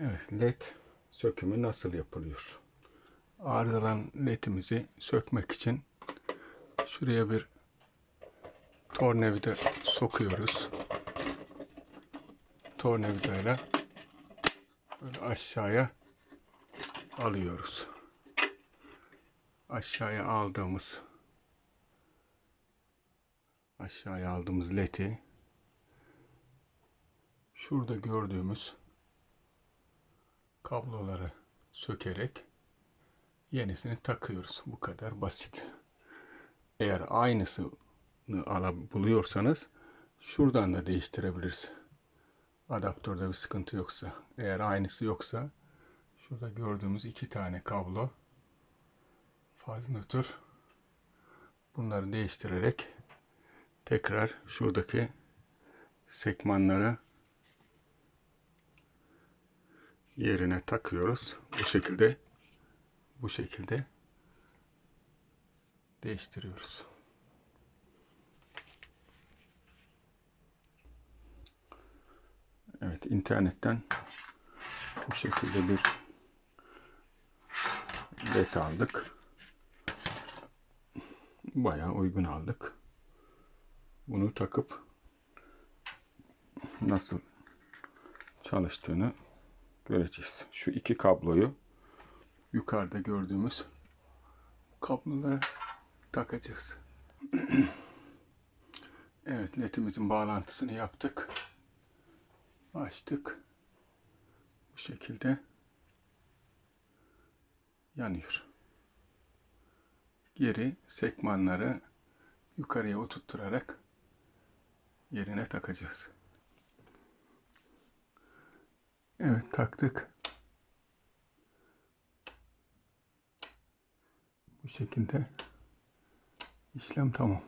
Evet, led sökümü nasıl yapılıyor? Arızalan ledimizi sökmek için şuraya bir tornavida sokuyoruz. Tornavidayla böyle aşağıya alıyoruz. Aşağıya aldığımız aşağıya aldığımız ledi şurada gördüğümüz kabloları sökerek yenisini takıyoruz. Bu kadar basit. Eğer aynısını ala buluyorsanız şuradan da değiştirebiliriz. Adaptörde bir sıkıntı yoksa. Eğer aynısı yoksa şurada gördüğümüz iki tane kablo faz nötr bunları değiştirerek tekrar şuradaki sekmanları yerine takıyoruz. Bu şekilde bu şekilde değiştiriyoruz. Evet internetten bu şekilde bir led aldık. Bayağı uygun aldık. Bunu takıp nasıl çalıştığını göreceğiz. Şu iki kabloyu yukarıda gördüğümüz kablolara takacağız. evet ledimizin bağlantısını yaptık. Açtık. Bu şekilde yanıyor. Geri sekmanları yukarıya oturtturarak yerine takacağız. Evet taktık. Bu şekilde işlem tamam.